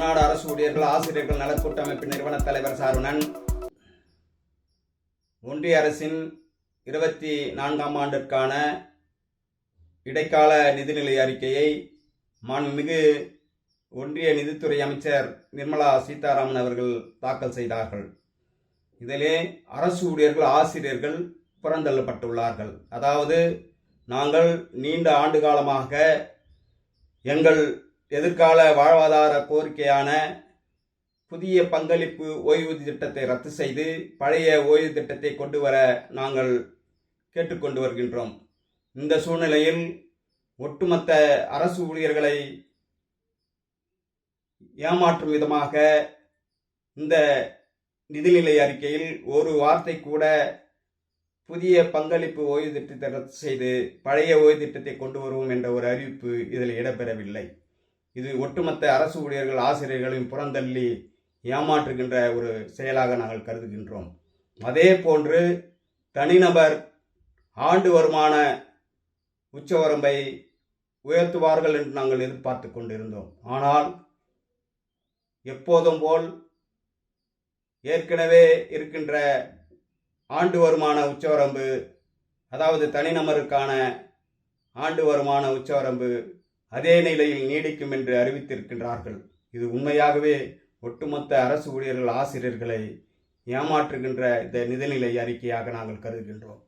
தமிழ்நாடு அரசு ஊழியர்கள் ஆசிரியர்கள் நலக்கூட்டமைப்பு நிறுவன தலைவர் சாருணன் ஒன்றிய அரசின் இருபத்தி நான்காம் ஆண்டிற்கான இடைக்கால நிதிநிலை அறிக்கையை மாண்புமிகு ஒன்றிய நிதித்துறை அமைச்சர் நிர்மலா சீதாராமன் அவர்கள் தாக்கல் செய்தார்கள். இதிலே அரசு ஊழியர்கள் ஆசிரியர்கள் புறந்தள்ளப்பட்டுள்ளார்கள். அதாவது நாங்கள் நீண்ட ஆண்டு காலமாக எங்கள் எதிர்கால வாழ்வாதார கோரிக்கையான புதிய பங்களிப்பு ஓய்வூதிய திட்டத்தை ரத்து செய்து பழைய ஓய்வு திட்டத்தை கொண்டு வர நாங்கள் கேட்டுக்கொண்டு வருகின்றோம். இந்த சூழ்நிலையில் ஒட்டுமொத்த அரசு ஊழியர்களை ஏமாற்றும் விதமாக இந்த நிதிநிலை அறிக்கையில் ஒரு வார்த்தை கூட புதிய பங்களிப்பு ஓய்வு திட்டத்தை ரத்து செய்து பழைய ஓய்வு திட்டத்தை கொண்டு வருவோம் என்ற ஒரு அறிவிப்பு இதில் இடம்பெறவில்லை. இது ஒட்டுமொத்த அரசு ஊழியர்கள் ஆசிரியர்களையும் புறந்தள்ளி ஏமாற்றுகின்ற ஒரு செயலாக நாங்கள் கருதுகின்றோம். அதே போன்று தனிநபர் ஆண்டு வருமான உச்சவரம்பை உயர்த்துவார்கள் என்று நாங்கள் எதிர்பார்த்து கொண்டிருந்தோம். ஆனால் எப்போதும் போல் ஏற்கனவே இருக்கின்ற ஆண்டு வருமான உச்சவரம்பு அதாவது தனிநபருக்கான ஆண்டு வருமான உச்சவரம்பு அதே நிலையில் நீடிக்கும் என்று அறிவித்திருக்கின்றார்கள். இது உண்மையாகவே ஒட்டுமொத்த அரசு ஊழியர்கள் ஆசிரியர்களை ஏமாற்றுகின்ற இந்த நிதிநிலை அறிக்கையாக நாங்கள் கருதுகின்றோம்.